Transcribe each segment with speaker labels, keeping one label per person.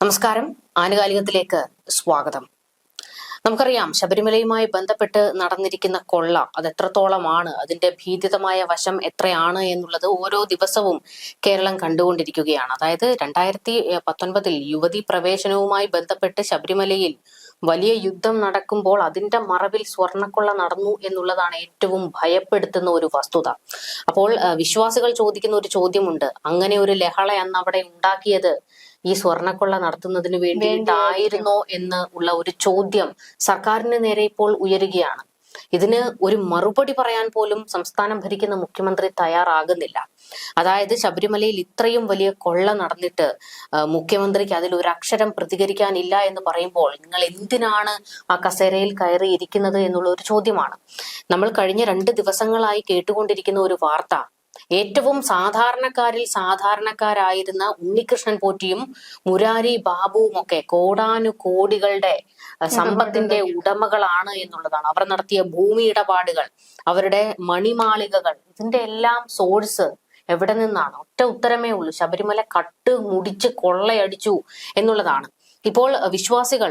Speaker 1: നമസ്കാരം. ആനുകാലികത്തിലേക്ക് സ്വാഗതം. നമുക്കറിയാം ശബരിമലയുമായി ബന്ധപ്പെട്ട് നടന്നിരിക്കുന്ന കൊള്ള അത് എത്രത്തോളമാണ് അതിന്റെ ഭീതിതമായ വശം എത്രയാണ് എന്നുള്ളത് ഓരോ ദിവസവും കേരളം കണ്ടുകൊണ്ടിരിക്കുകയാണ്. അതായത് രണ്ടായിരത്തി പത്തൊൻപതിൽ യുവതി പ്രവേശനവുമായി ബന്ധപ്പെട്ട് ശബരിമലയിൽ വലിയ യുദ്ധം നടക്കുമ്പോൾ അതിന്റെ മറവിൽ സ്വർണക്കൊള്ള നടന്നു എന്നുള്ളതാണ് ഏറ്റവും ഭയപ്പെടുത്തുന്ന ഒരു വസ്തുത. അപ്പോൾ വിശ്വാസികൾ ചോദിക്കുന്ന ഒരു ചോദ്യമുണ്ട്. അങ്ങനെ ഒരു ലഹള അന്ന് അവിടെ ഉണ്ടാക്കിയത് ഈ സ്വർണക്കൊള്ള നടത്തുന്നതിന് വേണ്ടിയിട്ടായിരുന്നോ എന്ന് ഉള്ള ഒരു ചോദ്യം സർക്കാരിന് നേരെ ഇപ്പോൾ ഉയരുകയാണ്. ഇതിന് ഒരു മറുപടി പറയാൻ പോലും സംസ്ഥാനം ഭരിക്കുന്ന മുഖ്യമന്ത്രി തയ്യാറാകുന്നില്ല. അതായത് ശബരിമലയിൽ ഇത്രയും വലിയ കൊള്ള നടന്നിട്ട് മുഖ്യമന്ത്രിക്ക് അതിൽ ഒരു അക്ഷരം പ്രതികരിക്കാനില്ല എന്ന് പറയുമ്പോൾ നിങ്ങൾ എന്തിനാണ് ആ കസേരയിൽ കയറി ഇരിക്കുന്നത് എന്നുള്ള ഒരു ചോദ്യമാണ്. നമ്മൾ കഴിഞ്ഞ രണ്ട് ദിവസങ്ങളായി കേട്ടുകൊണ്ടിരിക്കുന്ന ഒരു വാർത്ത ഏറ്റവും സാധാരണക്കാരിൽ സാധാരണക്കാരായിരുന്ന ഉണ്ണികൃഷ്ണൻ പോറ്റിയും മുരാരി ബാബുവും ഒക്കെ കോടാനു കോടികളുടെ സമ്പത്തിന്റെ ഉടമകളാണ് എന്നുള്ളതാണ്. അവർ നടത്തിയ ഭൂമി ഇടപാടുകൾ അവരുടെ മണിമാളികകൾ ഇതിന്റെ എല്ലാം സോഴ്സ് എവിടെ നിന്നാണ്? ഒറ്റ ഉത്തരമേ ഉള്ളൂ. ശബരിമല കട്ട് മുടിച്ച് കൊള്ളയടിച്ചു എന്നുള്ളതാണ്. ഇപ്പോൾ വിശ്വാസികൾ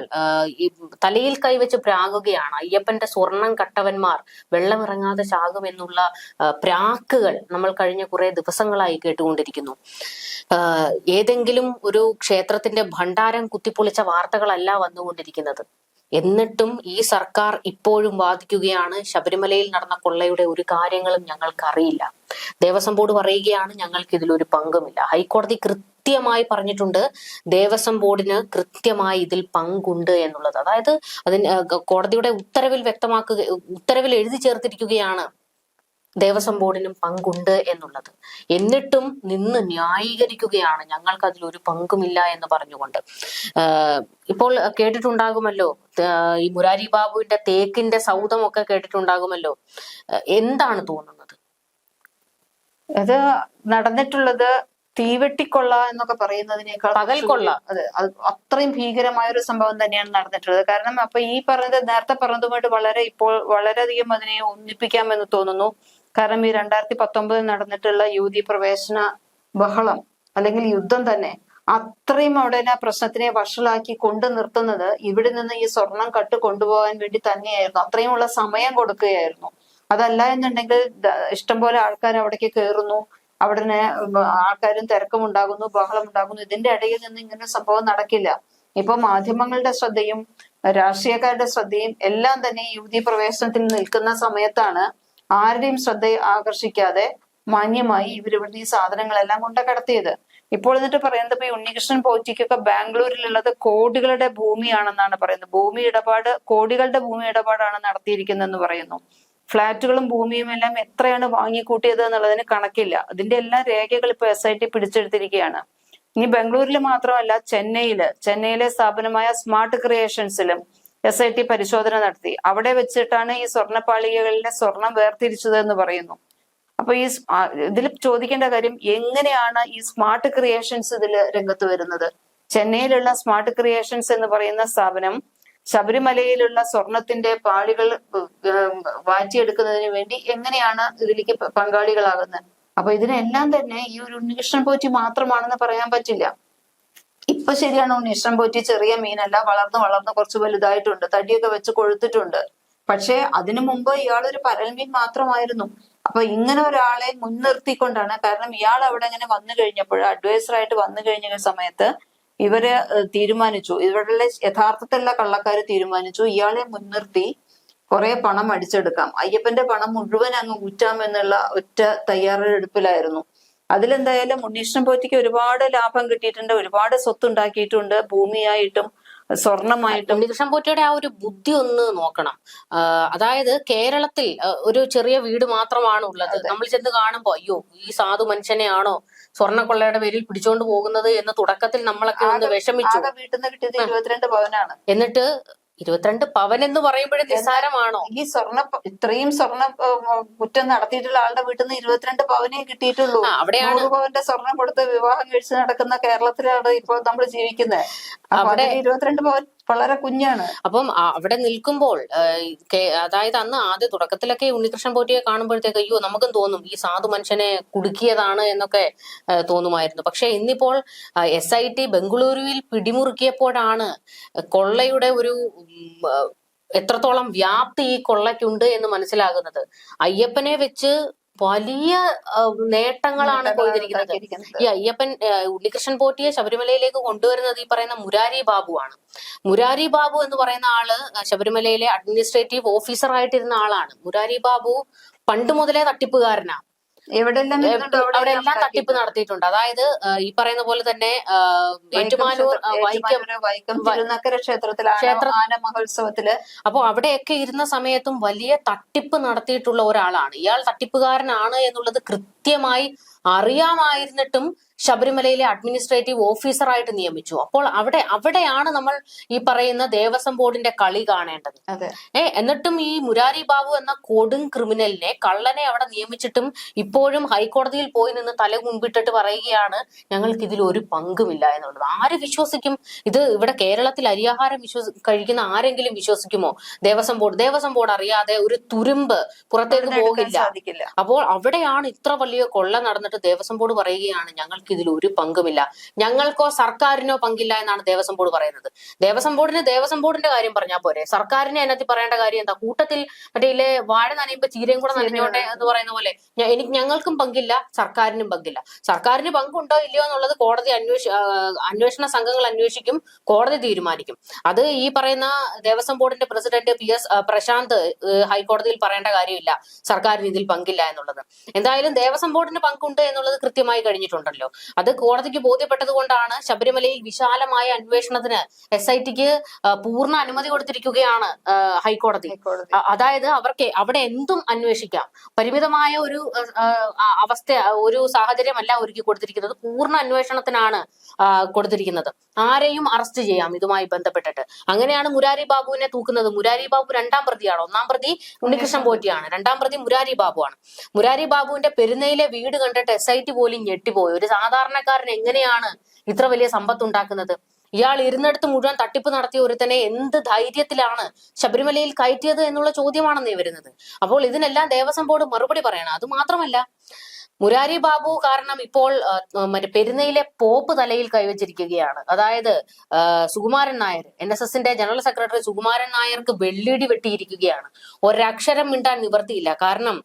Speaker 1: തലയിൽ കൈവച്ച് പ്രാകുകയാണ്. അയ്യപ്പന്റെ സ്വർണം കട്ടവന്മാർ വെള്ളമിറങ്ങാതെ ചാകുമെന്നുള്ള പ്രാക്കുകൾ നമ്മൾ കഴിഞ്ഞ കുറെ ദിവസങ്ങളായി കേട്ടുകൊണ്ടിരിക്കുന്നു. ഏതെങ്കിലും ഒരു ക്ഷേത്രത്തിന്റെ ഭണ്ഡാരം കുത്തിപ്പൊളിച്ച വാർത്തകളല്ല വന്നുകൊണ്ടിരിക്കുന്നത്. എന്നിട്ടും ഈ സർക്കാർ ഇപ്പോഴും വാദിക്കുകയാണ് ശബരിമലയിൽ നടന്ന കൊള്ളയുടെ ഒരു കാര്യങ്ങളും ഞങ്ങൾക്കറിയില്ല. ദേവസ്വം ബോർഡ് പറയുകയാണ് ഞങ്ങൾക്ക് ഇതിലൊരു പങ്കുമില്ല. ഹൈക്കോടതി കൃത്യമായി പറഞ്ഞിട്ടുണ്ട്. ദേവസ്വം ബോർഡിന് കൃത്യമായി ഇതിൽ പങ്കുണ്ട് എന്നുള്ളത്. അതായത് അതിന് കോടതിയുടെ ഉത്തരവിൽ വ്യക്തമാക്കുക ഉത്തരവിൽ എഴുതി ചേർത്തിരിക്കുകയാണ് ദേവസ്വം ബോർഡിനും പങ്കുണ്ട് എന്നുള്ളത്. എന്നിട്ടും നിന്ന് ന്യായീകരിക്കുകയാണ്. ഞങ്ങൾക്ക് അതിൽ ഒരു പങ്കുമില്ല എന്ന് പറഞ്ഞുകൊണ്ട്. ഇപ്പോൾ കേട്ടിട്ടുണ്ടാകുമല്ലോ ഈ മുരാരി ബാബുവിന്റെ തേക്കിന്റെ സൗദമൊക്കെ കേട്ടിട്ടുണ്ടാകുമല്ലോ. എന്താണ് തോന്നുന്നത്?
Speaker 2: അത് നടന്നിട്ടുള്ളത് തീവെട്ടിക്കൊള്ള എന്നൊക്കെ പറയുന്നതിനേക്കാൾ
Speaker 1: കൊള്ള.
Speaker 2: അതെ അത് അത്രയും ഭീകരമായ ഒരു സംഭവം തന്നെയാണ് നടന്നിട്ടുള്ളത്. കാരണം അപ്പൊ ഈ പറഞ്ഞത് നേരത്തെ പറഞ്ഞതുമായിട്ട് വളരെ ഇപ്പോൾ വളരെയധികം അതിനെ ഒന്നിപ്പിക്കാമെന്ന് തോന്നുന്നു. കാരണം ഈ രണ്ടായിരത്തി പത്തൊമ്പതിൽ നടന്നിട്ടുള്ള യുവതി പ്രവേശന ബഹളം അല്ലെങ്കിൽ യുദ്ധം തന്നെ അത്രയും അവിടെ ആ പ്രശ്നത്തിനെ വഷളാക്കി കൊണ്ടു നിർത്തുന്നത് ഇവിടെ നിന്ന് ഈ സ്വർണം കട്ട് കൊണ്ടുപോകാൻ വേണ്ടി തന്നെയായിരുന്നു. അത്രയും ഉള്ള സമയം കൊടുക്കുകയായിരുന്നു. അതല്ല എന്നുണ്ടെങ്കിൽ ഇഷ്ടംപോലെ ആൾക്കാർ അവിടേക്ക് കയറുന്നു അവിടെ ആൾക്കാരും തിരക്കും ഉണ്ടാകുന്നു ബഹളം ഉണ്ടാകുന്നു. ഇതിന്റെ ഇടയിൽ നിന്ന് ഇങ്ങനെ സംഭവം നടക്കില്ല. ഇപ്പൊ മാധ്യമങ്ങളുടെ ശ്രദ്ധയും രാഷ്ട്രീയക്കാരുടെ ശ്രദ്ധയും എല്ലാം തന്നെ യുവതി പ്രവേശനത്തിൽ നിൽക്കുന്ന സമയത്താണ് ആരുടെയും ശ്രദ്ധ ആകർഷിക്കാതെ മാന്യമായി ഇവർ ഈ സാധനങ്ങളെല്ലാം കൊണ്ട് കടത്തിയത്. ഇപ്പോൾ എന്നിട്ട് പറയുന്നത് ഇപ്പൊ ഉണ്ണികൃഷ്ണൻ പോറ്റിക്കൊക്കെ ബാംഗ്ലൂരിലുള്ളത് കോടികളുടെ ഭൂമിയാണെന്നാണ് പറയുന്നത്. ഭൂമി ഇടപാട് കോടികളുടെ ഭൂമി ഇടപാടാണ് നടത്തിയിരിക്കുന്നതെന്ന് പറയുന്നു. ഫ്ളാറ്റുകളും ഭൂമിയും എല്ലാം എത്രയാണ് വാങ്ങിക്കൂട്ടിയത് എന്നുള്ളതിന് കണക്കില്ല. അതിന്റെ എല്ലാ രേഖകൾ ഇപ്പൊ എസ് ഐ ടി പിടിച്ചെടുത്തിരിക്കുകയാണ്. ഇനി ബംഗളൂരിൽ മാത്രമല്ല ചെന്നൈയിൽ ചെന്നൈയിലെ സ്ഥാപനമായ സ്മാർട്ട് ക്രിയേഷൻസിലും എസ് ഐ ടി പരിശോധന നടത്തി. അവിടെ വെച്ചിട്ടാണ് ഈ സ്വർണപ്പാളികകളിലെ സ്വർണം വേർതിരിച്ചത് എന്ന് പറയുന്നു. അപ്പൊ ഈ ഇതിൽ ചോദിക്കേണ്ട കാര്യം എങ്ങനെയാണ് ഈ സ്മാർട്ട് ക്രിയേഷൻസ് ഇതിൽ രംഗത്ത് വരുന്നത്? ചെന്നൈയിലുള്ള സ്മാർട്ട് ക്രിയേഷൻസ് എന്ന് പറയുന്ന സ്ഥാപനം ശബരിമലയിലുള്ള സ്വർണത്തിന്റെ പാളികൾ വാറ്റിയെടുക്കുന്നതിന് വേണ്ടി എങ്ങനെയാണ് ഇതിലേക്ക് പങ്കാളികളാകുന്നത്? അപ്പൊ ഇതിനെല്ലാം തന്നെ ഈ ഒരു ഉണ്ണികൃഷ്ണൻ പോറ്റി മാത്രമാണെന്ന് പറയാൻ പറ്റില്ല. ഇപ്പൊ ശരിയാണ് ഉണ്ണികൃഷ്ണൻ പോറ്റി ചെറിയ മീനല്ല വളർന്ന് വളർന്ന് കുറച്ച് വലുതായിട്ടുണ്ട് തടിയൊക്കെ വെച്ച് കൊഴുത്തിട്ടുണ്ട്. പക്ഷെ അതിനു മുമ്പ് ഇയാൾ ഒരു പരൽമീൻ മാത്രമായിരുന്നു. അപ്പൊ ഇങ്ങനെ ഒരാളെ മുൻനിർത്തിക്കൊണ്ടാണ് കാരണം ഇയാൾ അവിടെ ഇങ്ങനെ വന്നു കഴിഞ്ഞപ്പോൾ അഡ്വൈസറായിട്ട് വന്നു കഴിഞ്ഞ സമയത്ത് ഇവർ തീരുമാനിച്ചു. ഇവരുടെ യഥാർത്ഥത്തിലുള്ള കള്ളക്കാർ തീരുമാനിച്ചു. ഇയാളെ മുൻനിർത്തി കുറെ പണം അടിച്ചെടുക്കാം. അയ്യപ്പന്റെ പണം മുഴുവൻ അങ്ങ് ഊറ്റാം എന്നുള്ള ഒറ്റ തയ്യാറെടുപ്പിലായിരുന്നു. അതിലെന്തായാലും ഉണ്ണീഷ്ണൻ പോറ്റിക്ക് ഒരുപാട് ലാഭം കിട്ടിയിട്ടുണ്ട് ഒരുപാട് സ്വത്ത് ഉണ്ടാക്കിയിട്ടുണ്ട് ഭൂമിയായിട്ടും സ്വർണമായിട്ടും.
Speaker 1: ഉണ്ണികൃഷ്ണൻ പോറ്റിയുടെ ആ ഒരു ബുദ്ധി ഒന്ന് നോക്കണം. അതായത് കേരളത്തിൽ ഒരു ചെറിയ വീട് മാത്രമാണ് ഉള്ളത് നമ്മൾ ചെന്ന് കാണുമ്പോ അയ്യോ ഈ സാധു മനുഷ്യനെയാണോ? സ്വർണക്കൊള്ളയുടെ പേരിൽ പിടിച്ചോണ്ട് പോകുന്നത് എന്ന് തുടക്കത്തിൽ നമ്മളൊക്കെ ഒന്ന് വിഷമിച്ചു.
Speaker 2: ആകെ വീട്ടിൽ നിന്ന് കിട്ടിയത് ഇരുപത്തിരണ്ട് പവനാണ്.
Speaker 1: എന്നിട്ട് ഇരുപത്തിരണ്ട് പവൻ എന്ന് പറയുമ്പോഴേ നിസ്സാരമാണോ?
Speaker 2: ഈ സ്വർണ ഇത്രയും സ്വർണ കുറ്റം നടത്തിയിട്ടുള്ള ആളുടെ വീട്ടിൽ നിന്ന് ഇരുപത്തിരണ്ട് പവനേ കിട്ടിയിട്ടുള്ളൂ.
Speaker 1: അവിടെയാണ്
Speaker 2: നൂറ് പവന്റെ സ്വർണം കൊടുത്ത് വിവാഹം കഴിച്ച് നടക്കുന്ന കേരളത്തിലാണ് ഇപ്പോൾ നമ്മൾ ജീവിക്കുന്നത്
Speaker 1: അവിടെ-
Speaker 2: ഇരുപത്തിരണ്ട് പവൻ വളരെ കുഞ്ഞാണ്.
Speaker 1: അപ്പം അവിടെ നിൽക്കുമ്പോൾ അതായത് അന്ന് ആദ്യ തുടക്കത്തിലൊക്കെ ഉണ്ണികൃഷ്ണൻ പോറ്റിയെ കാണുമ്പോഴത്തേക്ക് അയ്യോ നമുക്കും തോന്നും ഈ സാധു മനുഷ്യനെ കുടുക്കിയതാണ് എന്നൊക്കെ തോന്നുമായിരുന്നു. പക്ഷെ ഇന്നിപ്പോൾ എസ് ഐ ടി ബംഗളൂരുവിൽ പിടിമുറുക്കിയപ്പോഴാണ് കൊള്ളയുടെ ഒരു എത്രത്തോളം വ്യാപ്തി ഈ കൊള്ളയ്ക്കുണ്ട് എന്ന് മനസ്സിലാകുന്നത്. അയ്യപ്പനെ വെച്ച് വലിയ നേട്ടങ്ങളാണ് കൊയ്തിരിക്കുന്നത് ഈ അയ്യപ്പൻ ഉണ്ണികൃഷ്ണൻ പോറ്റിയെ ശബരിമലയിലേക്ക് കൊണ്ടുവരുന്നത് ഈ പറയുന്ന മുരാരി ബാബുവാണ് മുരാരി ബാബു എന്ന് പറയുന്ന ആൾ ശബരിമലയിലെ അഡ്മിനിസ്ട്രേറ്റീവ് ഓഫീസർ ആയിട്ടിരുന്ന ആളാണ്. മുരാരി ബാബു പണ്ട് മുതലേ തട്ടിപ്പുകാരനാ.
Speaker 2: എവിടെല്ലാം
Speaker 1: അവിടെ എല്ലാം തട്ടിപ്പ് നടത്തിയിട്ടുണ്ട്. അതായത് ഈ പറയുന്ന പോലെ തന്നെ ഏറ്റുമാനൂർ വൈക്കം
Speaker 2: വൈക്കം തിരുനക്കര ക്ഷേത്രത്തിലാണ്
Speaker 1: ക്ഷേത്ര-
Speaker 2: ആന മഹോത്സവത്തിൽ.
Speaker 1: അപ്പോൾ അവിടെയൊക്കെ ഇരുന്ന സമയത്തും വലിയ തട്ടിപ്പ് നടത്തിയിട്ടുള്ള ഒരാളാണ്. ഇയാൾ തട്ടിപ്പുകാരനാണ് എന്നുള്ളത് കൃത്യമായി അറിയാമായിരുന്നിട്ടും ശബരിമലയിലെ അഡ്മിനിസ്ട്രേറ്റീവ് ഓഫീസറായിട്ട് നിയമിച്ചു. അപ്പോൾ അവിടെ അവിടെയാണ് നമ്മൾ ഈ പറയുന്ന ദേവസ്വം ബോർഡിന്റെ കളി കാണേണ്ടത്. ഏ എന്നിട്ടും ഈ മുരാരി ബാബു എന്ന കൊടും ക്രിമിനലിനെ കള്ളനെ അവിടെ നിയമിച്ചിട്ടും ഇപ്പോഴും ഹൈക്കോടതിയിൽ പോയി നിന്ന് തല മുമ്പിട്ടിട്ട് പറയുകയാണ് ഞങ്ങൾക്ക് ഇതിൽ ഒരു പങ്കുമില്ല എന്നുള്ളത്. ആര് വിശ്വസിക്കും? ഇത് ഇവിടെ കേരളത്തിൽ അരിയാഹാരം വിശ്വസി കഴിക്കുന്ന ആരെങ്കിലും വിശ്വസിക്കുമോ? ദേവസ്വം ബോർഡ് ദേവസ്വം ബോർഡ് അറിയാതെ ഒരു തുരുമ്പ് പുറത്തേക്ക് പോകില്ല. അപ്പോൾ അവിടെയാണ് ഇത്ര വലിയ കൊള്ള നടന്നിട്ട് ദേവസ്വം ബോർഡ് പറയുകയാണ് ഞങ്ങൾക്ക് ഇതിൽ ഒരു പങ്കുമില്ല. ഞങ്ങൾക്കോ സർക്കാരിനോ പങ്കില്ല എന്നാണ് ദേവസ്വം ബോർഡ് പറയുന്നത്. ദേവസ്വം ബോർഡിന് ദേവസ്വം ബോർഡിന്റെ കാര്യം പറഞ്ഞാൽ പോരെ. സർക്കാരിനെ അതിനകത്ത് പറയേണ്ട കാര്യം എന്താ? കൂട്ടത്തിൽ മറ്റേ ഇല്ലേ വാഴ നനയുമ്പോ ചീരയും കൂടെ നനഞ്ഞോട്ടെ എന്ന് പറയുന്ന പോലെ എനിക്ക് ഞങ്ങൾക്കും പങ്കില്ല സർക്കാരിനും പങ്കില്ല. സർക്കാരിന് പങ്കുണ്ടോ ഇല്ലയോ എന്നുള്ളത് കോടതി അന്വേഷ അന്വേഷണ സംഘങ്ങൾ അന്വേഷിക്കും കോടതി തീരുമാനിക്കും. അത് ഈ പറയുന്ന ദേവസ്വം ബോർഡിന്റെ പ്രസിഡന്റ് പി എസ് പ്രശാന്ത് ഹൈക്കോടതിയിൽ പറയേണ്ട കാര്യമില്ല. സർക്കാരിന് ഇതിൽ പങ്കില്ല എന്നുള്ളത്. എന്തായാലും ദേവസ്വം ബോർഡിന് പങ്കുണ്ട് എന്നുള്ളത് കൃത്യമായി കഴിഞ്ഞിട്ടുണ്ടല്ലോ. അത് കോടതിക്ക് ബോധ്യപ്പെട്ടത് കൊണ്ടാണ് ശബരിമലയിൽ വിശാലമായ അന്വേഷണത്തിന് എസ് ഐ ടിക്ക് പൂർണ അനുമതി കൊടുത്തിരിക്കുകയാണ് ഹൈക്കോടതി. അതായത് അവർക്ക് അവിടെ എന്തും അന്വേഷിക്കാം. പരിമിതമായ ഒരു അവസ്ഥ ഒരു സാഹചര്യമല്ല ഒരുക്കി കൊടുത്തിരിക്കുന്നത്. പൂർണ അന്വേഷണത്തിനാണ് കൊടുത്തിരിക്കുന്നത്. ആരെയും അറസ്റ്റ് ചെയ്യാം ഇതുമായി ബന്ധപ്പെട്ടിട്ട്. അങ്ങനെയാണ് മുരാരി ബാബുവിനെ തൂക്കുന്നത്. മുരാരി ബാബു രണ്ടാം പ്രതിയാണ്. ഒന്നാം പ്രതി ഉണ്ണികൃഷ്ണൻ പോറ്റിയാണ്. രണ്ടാം പ്രതി മുരാരി ബാബുവാണ്. മുരാരി ബാബുവിന്റെ പെരുന്നയിലെ വീട് കണ്ടിട്ട് എസ് ഐ ടി പോലും ഞെട്ടിപ്പോയി. ഒരു സാധാരണക്കാരൻ എങ്ങനെയാണ് ഇത്ര വലിയ സമ്പത്ത് ഉണ്ടാക്കുന്നത്? ഇയാൾ ഇരുന്നിടത്ത് മുഴുവൻ തട്ടിപ്പ് നടത്തിയ ഒരുത്തനെ എന്ത് ധൈര്യത്തിലാണ് ശബരിമലയിൽ കയറ്റിയത് എന്നുള്ള ചോദ്യമാണെന്നേ വരുന്നത്. അപ്പോൾ ഇതിനെല്ലാം ദേവസ്വം ബോർഡ് മറുപടി പറയണം. അത് മാത്രമല്ല മുരാരി ബാബു കാരണം ഇപ്പോൾ മറ്റേ പെരുന്നയിലെ പോപ്പ് തലയിൽ കൈവച്ചിരിക്കുകയാണ്. അതായത് സുകുമാരൻ നായർ എൻ എസ് എസിന്റെ ജനറൽ സെക്രട്ടറി സുകുമാരൻ നായർക്ക് വെള്ളിടി വെട്ടിയിരിക്കുകയാണ്. ഒരക്ഷരം മിണ്ടാൻ നിവർത്തിയില്ല. കാരണം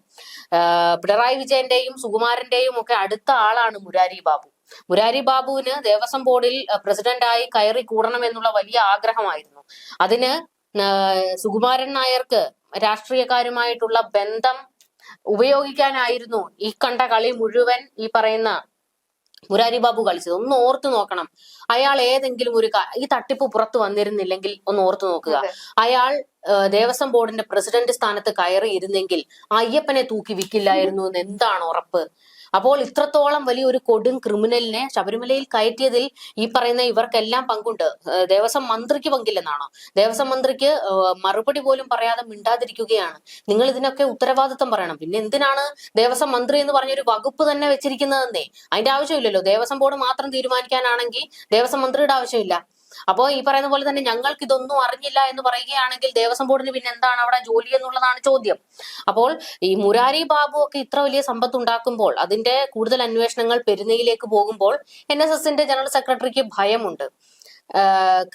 Speaker 1: പിണറായി വിജയന്റെയും സുകുമാരന്റെയും ഒക്കെ അടുത്ത ആളാണ് മുരാരി ബാബു. മുരാരി ബാബുവിന് ദേവസ്വം ബോർഡിൽ പ്രസിഡന്റായി കയറി കൂടണം എന്നുള്ള വലിയ ആഗ്രഹമായിരുന്നു. അതിന് സുകുമാരൻ നായർക്ക് രാഷ്ട്രീയക്കാരുമായിട്ടുള്ള ബന്ധം ഉപയോഗിക്കാനായിരുന്നു ഈ കണ്ട കളി മുഴുവൻ ഈ പറയുന്ന മുരാരി ബാബു കളിച്ചത്. ഒന്ന് ഓർത്തു നോക്കണം. അയാൾ ഏതെങ്കിലും ഒരു ഈ തട്ടിപ്പ് പുറത്തു വന്നിരുന്നില്ലെങ്കിൽ ഒന്ന് ഓർത്തു നോക്കുക. അയാൾ ദേവസ്വം ബോർഡിന്റെ പ്രസിഡന്റ് സ്ഥാനത്ത് കയറി ഇരുന്നെങ്കിൽ അയ്യപ്പനെ തൂക്കി വിൽക്കില്ലായിരുന്നു എന്ന് എന്താണ് ഉറപ്പ്? അപ്പോൾ ഇത്രത്തോളം വലിയ ഒരു കൊടും ക്രിമിനലിനെ ശബരിമലയിൽ കയറ്റിയതിൽ ഈ പറയുന്ന ഇവർക്കെല്ലാം പങ്കുണ്ട്. ദേവസ്വം മന്ത്രിക്ക് പങ്കില്ലെന്നാണോ? ദേവസ്വം മന്ത്രിക്ക് മറുപടി പോലും പറയാതെ മിണ്ടാതിരിക്കുകയാണ്. നിങ്ങൾ ഇതിനൊക്കെ ഉത്തരവാദിത്തം പറയണം. പിന്നെ എന്തിനാണ് ദേവസ്വം മന്ത്രി എന്ന് പറഞ്ഞൊരു വകുപ്പ് തന്നെ വെച്ചിരിക്കുന്നതെന്നേ? അതിന്റെ ആവശ്യമില്ലല്ലോ. ദേവസ്വം ബോർഡ് മാത്രം തീരുമാനിക്കാനാണെങ്കിൽ ദേവസ്വം മന്ത്രിയുടെ ആവശ്യമില്ല. അപ്പോ ഈ പറയുന്ന പോലെ തന്നെ ഞങ്ങൾക്ക് ഇതൊന്നും അറിഞ്ഞില്ല എന്ന് പറയുകയാണെങ്കിൽ ദേവസ്വം ബോർഡിന് പിന്നെ എന്താണ് അവിടെ ജോലി എന്നുള്ളതാണ് ചോദ്യം. അപ്പോൾ ഈ മുരാരി ബാബു ഒക്കെ ഇത്ര വലിയ സമ്പത്ത് ഉണ്ടാക്കുമ്പോൾ അതിന്റെ കൂടുതൽ അന്വേഷണങ്ങൾ പെരുന്നയിലേക്ക് പോകുമ്പോൾ എൻ എസ് എസിന്റെ ജനറൽ സെക്രട്ടറിക്ക് ഭയമുണ്ട്.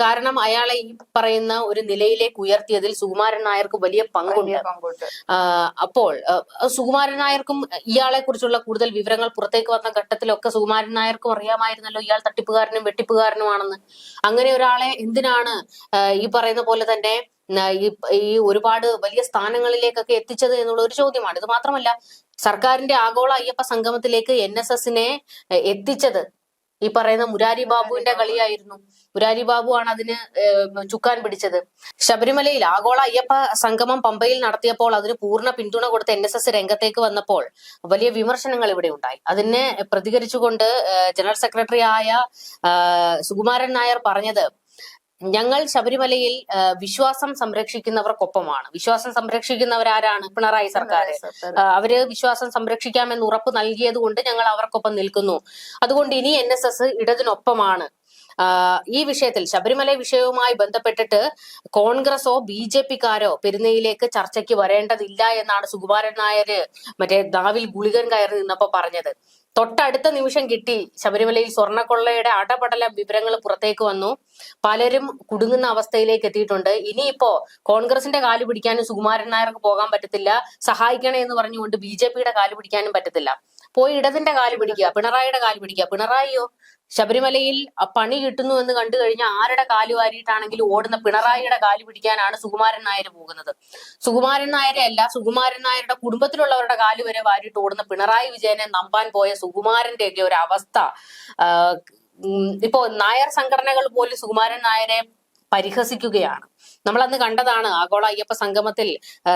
Speaker 1: കാരണം അയാളെ ഈ പറയുന്ന ഒരു നിലയിലേക്ക് ഉയർത്തിയതിൽ സുകുമാരൻ നായർക്ക് വലിയ പങ്കുണ്ട്. അപ്പോൾ സുകുമാരൻ നായർക്കും ഇയാളെ കുറിച്ചുള്ള കൂടുതൽ വിവരങ്ങൾ പുറത്തേക്ക് വന്ന ഘട്ടത്തിലൊക്കെ സുകുമാരൻ നായർക്കും അറിയാമായിരുന്നല്ലോ ഇയാൾ തട്ടിപ്പുകാരനും വെട്ടിപ്പുകാരനുമാണെന്ന്. അങ്ങനെ ഒരാളെ എന്തിനാണ് ഈ പറയുന്ന പോലെ തന്നെ ഈ ഈ ഒരുപാട് വലിയ സ്ഥാനങ്ങളിലേക്കൊക്കെ എത്തിച്ചത് എന്നുള്ള ഒരു ചോദ്യമാണ്. ഇത് മാത്രമല്ല സർക്കാരിന്റെ ആഗോള അയ്യപ്പ സംഗമത്തിലേക്ക് എൻ എസ് എസിനെ എത്തിച്ചത് ഈ പറയുന്ന മുരാരി ബാബുവിന്റെ കളിയായിരുന്നു. മുരാരി ബാബു ആണ് അതിന് ചുക്കാൻ പിടിച്ചത്. ശബരിമലയിൽ ആഗോള അയ്യപ്പ സംഗമം പമ്പയിൽ നടത്തിയപ്പോൾ അതിന് പൂർണ പിന്തുണ കൊടുത്ത് എൻ എസ് എസ് രംഗത്തേക്ക് വന്നപ്പോൾ വലിയ വിമർശനങ്ങൾ ഇവിടെ ഉണ്ടായി. അതിനെ പ്രതികരിച്ചുകൊണ്ട് ജനറൽ സെക്രട്ടറി ആയ സുകുമാരൻ നായർ പറഞ്ഞത് ഞങ്ങൾ ശബരിമലയിൽ വിശ്വാസം സംരക്ഷിക്കുന്നവർക്കൊപ്പമാണ്. വിശ്വാസം സംരക്ഷിക്കുന്നവരാരാണ് പിണറായി സർക്കാർ. അവർ വിശ്വാസം സംരക്ഷിക്കാമെന്ന് ഉറപ്പ് നൽകിയത് കൊണ്ട് ഞങ്ങൾ അവർക്കൊപ്പം നിൽക്കുന്നു. അതുകൊണ്ട് ഇനി എൻ എസ് എസ് ഇടതിനൊപ്പമാണ്. ഈ വിഷയത്തിൽ ശബരിമല വിഷയവുമായി ബന്ധപ്പെട്ടിട്ട് കോൺഗ്രസോ ബി ജെ പിക്കാരോ പെരുന്നയിലേക്ക് ചർച്ചയ്ക്ക് വരേണ്ടതില്ല എന്നാണ് സുകുമാരൻ നായര് മറ്റേ ദാവിൽ ഗുളികൻ കയറി നിന്നപ്പോ പറഞ്ഞത്. തൊട്ടടുത്ത നിമിഷം കിട്ടി. ശബരിമലയിൽ സ്വർണക്കൊള്ളയുടെ അടപടല വിവരങ്ങൾ പുറത്തേക്ക് വന്നു. പലരും കുടുങ്ങുന്ന അവസ്ഥയിലേക്ക് എത്തിയിട്ടുണ്ട്. ഇനിയിപ്പോ കോൺഗ്രസിന്റെ കാൽ പിടിക്കാനും സുകുമാരൻ നായർക്ക് പോകാൻ പറ്റത്തില്ല. സഹായിക്കണേ എന്ന് പറഞ്ഞുകൊണ്ട് ബി ജെ പിയുടെ കാൽ പിടിക്കാനും പറ്റത്തില്ല. പോയി ഇടതിന്റെ കാൽ പിടിക്കുക പിണറായിയുടെ കാൽ പിടിക്കുക. പിണറായിയോ ശബരിമലയിൽ പണി കിട്ടുന്നു എന്ന് കണ്ടു കഴിഞ്ഞാൽ ആരുടെ കാൽ വാരിയിട്ടാണെങ്കിലും ഓടുന്ന പിണറായിയുടെ കാൽ പിടിക്കാനാണ് സുകുമാരൻ നായർ പോകുന്നത്. സുകുമാരൻ നായരെ അല്ല സുകുമാരൻ നായരുടെ കുടുംബത്തിലുള്ളവരുടെ കാൽ വരെ വാരിയിട്ട് ഓടുന്ന പിണറായി വിജയനെ നമ്പാൻ പോയ സുകുമാരന്റെ ഒരു അവസ്ഥ. ഇപ്പോ നായർ സംഘടനകൾ പോലും സുകുമാരൻ നായരെ പരിഹസിക്കുകയാണ്. നമ്മൾ അന്ന് കണ്ടതാണ് ആഗോള അയ്യപ്പ സംഗമത്തിൽ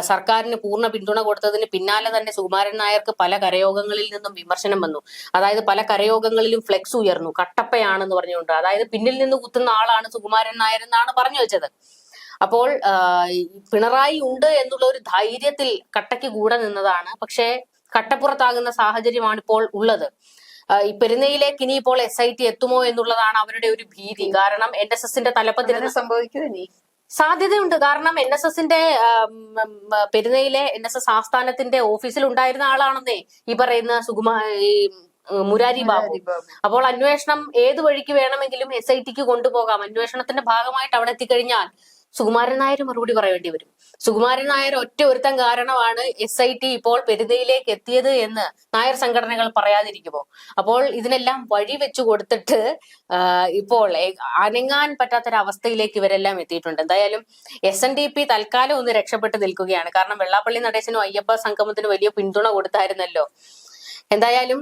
Speaker 1: സർക്കാരിന് പൂർണ പിന്തുണ കൊടുത്തതിന് പിന്നാലെ തന്നെ സുകുമാരൻ നായർക്ക് പല കരയോഗങ്ങളിൽ നിന്നും വിമർശനം വന്നു. അതായത് പല കരയോഗങ്ങളിലും ഫ്ലെക്സ് ഉയർന്നു. കട്ടപ്പയാണെന്ന് പറഞ്ഞുകൊണ്ട്. അതായത് പിന്നിൽ നിന്ന് കുത്തുന്ന ആളാണ് സുകുമാരൻ നായർ എന്നാണ് പറഞ്ഞു വെച്ചത്. അപ്പോൾ പിണറായി ഉണ്ട് എന്നുള്ള ഒരു ധൈര്യത്തിൽ കട്ടയ്ക്ക് കൂടെ നിന്നതാണ്. പക്ഷേ കട്ടപ്പുറത്താകുന്ന സാഹചര്യമാണ് ഇപ്പോൾ ഉള്ളത്. ഈ പെരുന്നയിലേക്ക് ഇനിയിപ്പോൾ എസ് ഐ ടി എത്തുമോ എന്നുള്ളതാണ് അവരുടെ ഒരു ഭീതി. കാരണം എൻ എസ് എസിന്റെ തലപ്പത്തിൽ
Speaker 2: സംഭവിക്കുമോ
Speaker 1: സാധ്യതയുണ്ട്. കാരണം എൻ എസ് എസിന്റെ പെരുന്നയിലെ എൻ എസ് എസ് ആസ്ഥാനത്തിന്റെ ഓഫീസിൽ ഉണ്ടായിരുന്ന ആളാണെന്നേ ഈ പറയുന്ന സുകുമാ ഈ മുരാരി ബാബു. അപ്പോൾ അന്വേഷണം ഏത് വഴിക്ക് വേണമെങ്കിലും എസ് ഐ ടിക്ക് കൊണ്ടുപോകാം. അന്വേഷണത്തിന്റെ ഭാഗമായിട്ട് അവിടെ എത്തിക്കഴിഞ്ഞാൽ സുകുമാരൻ നായർ മറുപടി പറയേണ്ടി വരും. സുകുമാരൻ നായർ ഒറ്റ ഒരുത്തൻ കാരണമാണ് എസ് ഐ ടി ഇപ്പോൾ പെരുതയിലേക്ക് എത്തിയത് എന്ന് നായർ സംഘടനകൾ പറയാതിരിക്കുമോ? അപ്പോൾ ഇതിനെല്ലാം വഴി വെച്ചു കൊടുത്തിട്ട് ഇപ്പോൾ അനങ്ങാൻ പറ്റാത്തൊരവസ്ഥയിലേക്ക് ഇവരെല്ലാം എത്തിയിട്ടുണ്ട്. എന്തായാലും എസ് എൻ ഡി പി തൽക്കാലം ഒന്ന് രക്ഷപ്പെട്ട് നിൽക്കുകയാണ്. കാരണം വെള്ളാപ്പള്ളി നടേശനും അയ്യപ്പ സംഗമത്തിനും വലിയ പിന്തുണ കൊടുത്തായിരുന്നല്ലോ. എന്തായാലും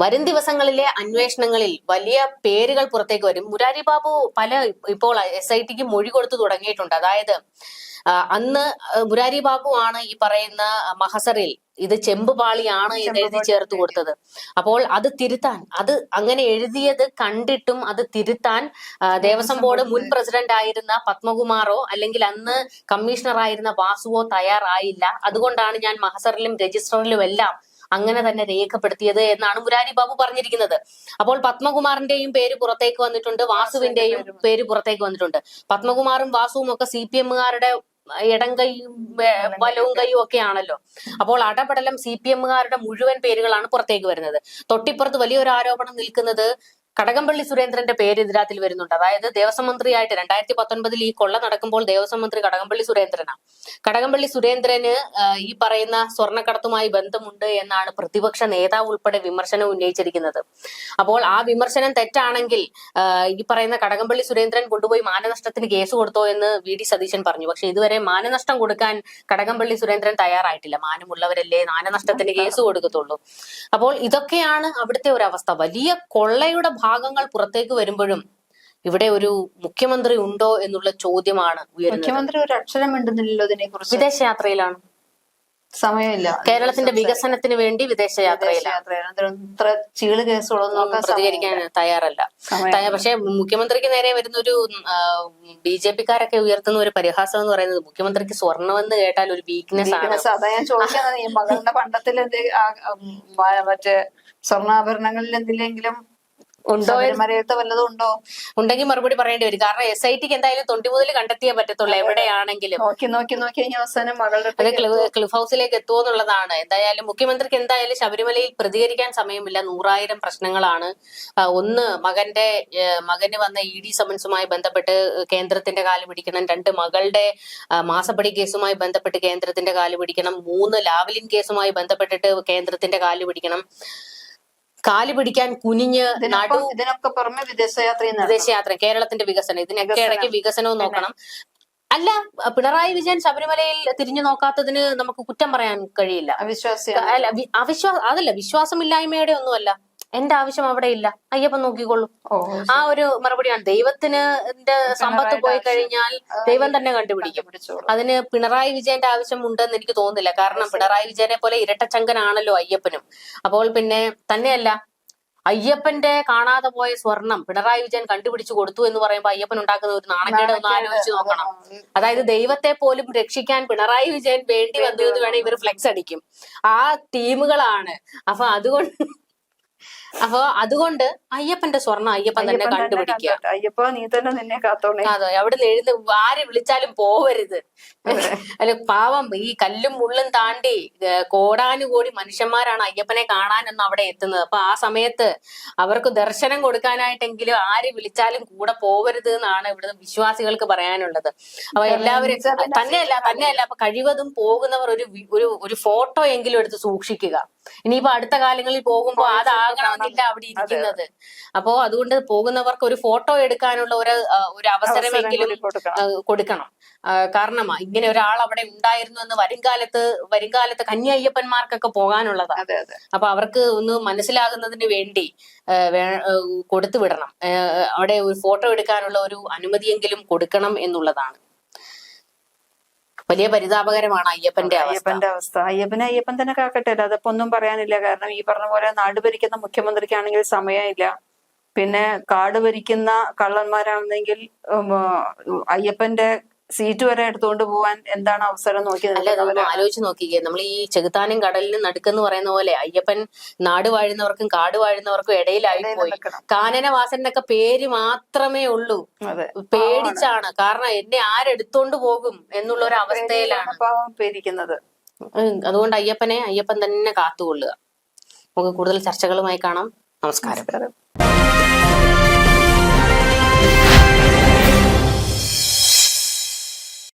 Speaker 1: വരും ദിവസങ്ങളിലെ അന്വേഷണങ്ങളിൽ വലിയ പേരുകൾ പുറത്തേക്ക് വരും. മുരാരി ബാബു പല ഇപ്പോൾ എസ് ഐ ടിക്ക് മൊഴി കൊടുത്തു തുടങ്ങിയിട്ടുണ്ട്. അതായത് അന്ന് മുരാരി ബാബു ആണ് ഈ പറയുന്ന മഹസറിൽ ഇത് ചെമ്പുപാളിയാണ് എന്ന് എഴുതി ചേർത്ത് കൊടുത്തത്. അപ്പോൾ അത് തിരുത്താൻ അത് അങ്ങനെ എഴുതിയത് കണ്ടിട്ടും അത് തിരുത്താൻ ദേവസ്വം ബോർഡ് മുൻ പ്രസിഡന്റ് ആയിരുന്ന പത്മകുമാറോ അല്ലെങ്കിൽ അന്ന് കമ്മീഷണർ ആയിരുന്ന വാസുവോ തയ്യാറായില്ല. അതുകൊണ്ടാണ് ഞാൻ മഹസറിലും രജിസ്റ്ററിലും എല്ലാം അങ്ങനെ തന്നെ രേഖപ്പെടുത്തിയത് എന്നാണ് മുരാരി ബാബു പറഞ്ഞിരിക്കുന്നത്. അപ്പോൾ പത്മകുമാറിന്റെയും പേര് പുറത്തേക്ക് വന്നിട്ടുണ്ട് വാസുവിന്റെയും പേര് പുറത്തേക്ക് വന്നിട്ടുണ്ട്. പത്മകുമാറും വാസുവും ഒക്കെ സി പി എമ്മുകാരുടെ ഇടം കൈയും വലവും കൈയും ഒക്കെ ആണല്ലോ. അപ്പോൾ അടപടലം സി പി എമ്മുകാരുടെ മുഴുവൻ പേരുകളാണ് പുറത്തേക്ക് വരുന്നത്. തൊട്ടിപ്പുറത്ത് വലിയൊരു ആരോപണം നിൽക്കുന്നത് കടകംപള്ളി സുരേന്ദ്രന്റെ പേര് ഇതിനകത്തിൽ വരുന്നുണ്ട്. അതായത് ദേവസ്വം മന്ത്രിയായിട്ട് രണ്ടായിരത്തി പത്തൊൻപതിൽ ഈ കൊള്ള നടക്കുമ്പോൾ ദേവസ്വം മന്ത്രി കടകംപള്ളി സുരേന്ദ്രനാണ്. കടകംപള്ളി സുരേന്ദ്രന് ഈ പറയുന്ന സ്വർണക്കടത്തുമായി ബന്ധമുണ്ട് എന്നാണ് പ്രതിപക്ഷ നേതാവ് ഉൾപ്പെടെ വിമർശനം ഉന്നയിച്ചിരിക്കുന്നത്. അപ്പോൾ ആ വിമർശനം തെറ്റാണെങ്കിൽ ഈ പറയുന്ന കടകംപള്ളി സുരേന്ദ്രൻ കൊണ്ടുപോയി മാനനഷ്ടത്തിന് കേസ് കൊടുത്തോ എന്ന് വി ഡി സതീശൻ പറഞ്ഞു. പക്ഷെ ഇതുവരെ മാനനഷ്ടം കൊടുക്കാൻ കടകംപള്ളി സുരേന്ദ്രൻ തയ്യാറായിട്ടില്ല. മാനമുള്ളവരല്ലേ മാനനഷ്ടത്തിന് കേസ് കൊടുക്കത്തുള്ളൂ. അപ്പോൾ ഇതൊക്കെയാണ് അവിടുത്തെ ഒരു അവസ്ഥ വലിയ കൊള്ളയുടെ ഭാഗങ്ങൾ പുറത്തേക്ക് വരുമ്പോഴും ഇവിടെ ഒരു മുഖ്യമന്ത്രി ഉണ്ടോ എന്നുള്ള ചോദ്യമാണ്
Speaker 2: മുഖ്യമന്ത്രി ഒരു അക്ഷരം മിണ്ടുന്നില്ലല്ലോ ഇതിനെ കുറിച്ച്
Speaker 1: വിദേശയാത്രയിലാണ്
Speaker 2: സമയമില്ല.
Speaker 1: കേരളത്തിന്റെ വികസനത്തിന് വേണ്ടി വിദേശയാത്രയിലാണ്
Speaker 2: ചീൾ കേസുകളൊന്നും
Speaker 1: പ്രതികരിക്കാൻ തയ്യാറല്ല. പക്ഷേ മുഖ്യമന്ത്രിക്ക് നേരെ വരുന്ന ഒരു ബി ജെ പിക്കാരൊക്കെ ഉയർത്തുന്ന ഒരു പരിഹാസം എന്ന് പറയുന്നത് മുഖ്യമന്ത്രിക്ക് സ്വർണമെന്ന് കേട്ടാൽ ഒരു വീക്ക്നെസ് ആണ്.
Speaker 2: അതാ ഞാൻ ചോദിക്കുന്നത് മകളുടെ പണ്ടത്തിൽ മറ്റേ സ്വർണാഭരണങ്ങളിൽ എന്തിലെങ്കിലും
Speaker 1: ഉണ്ടോ?
Speaker 2: വല്ലതും
Speaker 1: ഉണ്ടെങ്കിൽ മറുപടി പറയേണ്ടി വരും. കാരണം എസ് ഐ ടിക്ക് എന്തായാലും തൊണ്ടി മുതൽ കണ്ടെത്തിയേ പറ്റത്തുള്ളൂ എവിടെയാണെങ്കിലും.
Speaker 2: നോക്കി നോക്കി നോക്കി കഴിഞ്ഞ അവസാനം മകളുടെ
Speaker 1: അത് ക്ലിഫ് ഹൗസിലേക്ക് എത്തുമോ എന്നുള്ളതാണ്. എന്തായാലും മുഖ്യമന്ത്രിക്ക് എന്തായാലും ശബരിമലയിൽ പ്രതികരിക്കാൻ സമയമില്ല. നൂറായിരം പ്രശ്നങ്ങളാണ്. ഒന്ന് മകന്റെ മകന് വന്ന ഇ ഡി സമൻസുമായി ബന്ധപ്പെട്ട് കേന്ദ്രത്തിന്റെ കാൽ പിടിക്കണം. രണ്ട് മകളുടെ മാസപ്പടി കേസുമായി ബന്ധപ്പെട്ട് കേന്ദ്രത്തിന്റെ കാൽ പിടിക്കണം. മൂന്ന് ലാവലിൻ കേസുമായി ബന്ധപ്പെട്ടിട്ട് കേന്ദ്രത്തിന്റെ കാൽ പിടിക്കണം. കാൽ പിടിക്കാൻ കുനിഞ്ഞ് നടു
Speaker 2: ഇതിനൊക്കെ പുറമെ വിദേശയാത്ര
Speaker 1: വിദേശയാത്ര കേരളത്തിന്റെ വികസനം ഇതിനൊക്കെ ഇടയ്ക്ക് വികസനവും നോക്കണം. അല്ല പിണറായി വിജയൻ ശബരിമലയിൽ തിരിഞ്ഞു നോക്കാത്തതിന് നമുക്ക് കുറ്റം പറയാൻ കഴിയില്ല.
Speaker 2: അവിശ്വാസ
Speaker 1: അല്ല അവിശ്വാസം അതല്ല വിശ്വാസമില്ലായ്മയുടെ ഒന്നുമല്ല. എന്റെ ആവശ്യം അവിടെ ഇല്ല. അയ്യപ്പൻ നോക്കിക്കൊള്ളൂ ആ ഒരു മറുപടിയാണ്. ദൈവത്തിന് എന്റെ സമ്പത്ത് പോയി കഴിഞ്ഞാൽ ദൈവം തന്നെ കണ്ടുപിടിക്കും. അതിന് പിണറായി വിജയന്റെ ആവശ്യം ഉണ്ടെന്ന് എനിക്ക് തോന്നുന്നില്ല. കാരണം പിണറായി വിജയനെ പോലെ ഇരട്ടച്ചങ്കനാണല്ലോ അയ്യപ്പനും. അപ്പോൾ പിന്നെ തന്നെയല്ല അയ്യപ്പന്റെ കാണാതെ പോയ സ്വർണം പിണറായി വിജയൻ കണ്ടുപിടിച്ചു കൊടുത്തു എന്ന് പറയുമ്പോൾ അയ്യപ്പൻ ഉണ്ടാക്കുന്ന ഒരു നാണക്കേട് ഒന്ന് ആലോചിച്ച് നോക്കണം. അതായത് ദൈവത്തെ പോലും രക്ഷിക്കാൻ പിണറായി വിജയൻ വേണ്ടി വന്നു എന്ന് വേണേ ഇവർ ഫ്ലെക്സ് അടിക്കും. ആ ടീമുകളാണ്. അപ്പൊ അതുകൊണ്ട് അപ്പൊ അതുകൊണ്ട് അയ്യപ്പന്റെ സ്വർണം അയ്യപ്പൻ തന്നെ കണ്ടുപിടിക്കുക.
Speaker 2: അയ്യപ്പ നീ തന്നെ നിന്നെ കാത്തോണേ
Speaker 1: അതെ അവിടെ നിന്ന് എഴുന്ന് ആര് വിളിച്ചാലും പോവരുത്. അല്ല പാവം ഈ കല്ലും മുള്ളും താണ്ടി കോടാനുകൂടി മനുഷ്യന്മാരാണ് അയ്യപ്പനെ കാണാനൊന്നും അവിടെ എത്തുന്നത്. അപ്പൊ ആ സമയത്ത് അവർക്ക് ദർശനം കൊടുക്കാനായിട്ടെങ്കിലും ആര് വിളിച്ചാലും കൂടെ പോവരുത് എന്നാണ് ഇവിടുത്തെ വിശ്വാസികൾക്ക് പറയാനുള്ളത്. അപ്പൊ എല്ലാവരും തന്നെയല്ല തന്നെയല്ല അപ്പൊ കഴിവതും പോകുന്നവർ ഒരു ഒരു ഫോട്ടോ എങ്കിലും എടുത്ത് സൂക്ഷിക്കുക. ഇനിയിപ്പോ അടുത്ത കാലങ്ങളിൽ പോകുമ്പോ അതാകണമെന്നില്ല അവിടെ ഇരിക്കുന്നത്. അപ്പോ അതുകൊണ്ട് പോകുന്നവർക്ക് ഒരു ഫോട്ടോ എടുക്കാനുള്ള ഒരു ഒരു അവസരമെങ്കിലും
Speaker 2: കൊടുക്കണം.
Speaker 1: കാരണം ഇങ്ങനെ ഒരാൾ അവിടെ ഉണ്ടായിരുന്നു എന്ന് വരുംകാലത്ത് വരുംകാലത്ത് കന്യ അയ്യപ്പന്മാർക്കൊക്കെ പോകാനുള്ളതാണ് അപ്പൊ അവർക്ക് ഒന്ന് മനസ്സിലാകുന്നതിന് വേണ്ടി കൊടുത്തു വിടണം. അവിടെ ഒരു ഫോട്ടോ എടുക്കാനുള്ള ഒരു അനുമതിയെങ്കിലും കൊടുക്കണം എന്നുള്ളതാണ്. വലിയ പരിതാപകരമാണ് അയ്യപ്പന്റെ
Speaker 2: അയ്യപ്പന്റെ അവസ്ഥ. അയ്യപ്പനെ അയ്യപ്പൻ തന്നെ കാക്കട്ടെ അതപ്പോ ഒന്നും പറയാനില്ല. കാരണം ഈ പറഞ്ഞ പോലെ നാട് ഭരിക്കുന്ന മുഖ്യമന്ത്രിക്കാണെങ്കിൽ സമയമില്ല. പിന്നെ കാട് ഭരിക്കുന്ന കള്ളന്മാരാണെന്നെങ്കിൽ അയ്യപ്പന്റെ സീറ്റ് വരെ എടുത്തുകൊണ്ട് പോവാൻ എന്താണ് അവസരം നോക്കി
Speaker 1: അല്ലെ നമ്മൾ ആലോചിച്ച് നോക്കിക്കേ. നമ്മൾ ഈ ചെകുത്താനും കടലിനും നടുക്കെന്ന് പറയുന്ന പോലെ അയ്യപ്പൻ നാട് വാഴുന്നവർക്കും കാട് വാഴുന്നവർക്കും ഇടയിലായി പോയി.
Speaker 2: നിൽക്കണം.
Speaker 1: കാനനവാസനൊക്കെ പേര് മാത്രമേ ഉള്ളൂ. പേടിച്ചാണ്. കാരണം എന്നെ ആരെടുത്തോണ്ട് പോകും എന്നുള്ള ഒരു അവസ്ഥയിലാണ്.
Speaker 2: പേടിക്കുന്നത്.
Speaker 1: അതുകൊണ്ട് അയ്യപ്പനെ അയ്യപ്പൻ തന്നെ കാത്തുകൊള്ളുക. നമുക്ക് കൂടുതൽ ചർച്ചകളുമായി കാണാം.
Speaker 2: നമസ്കാരം.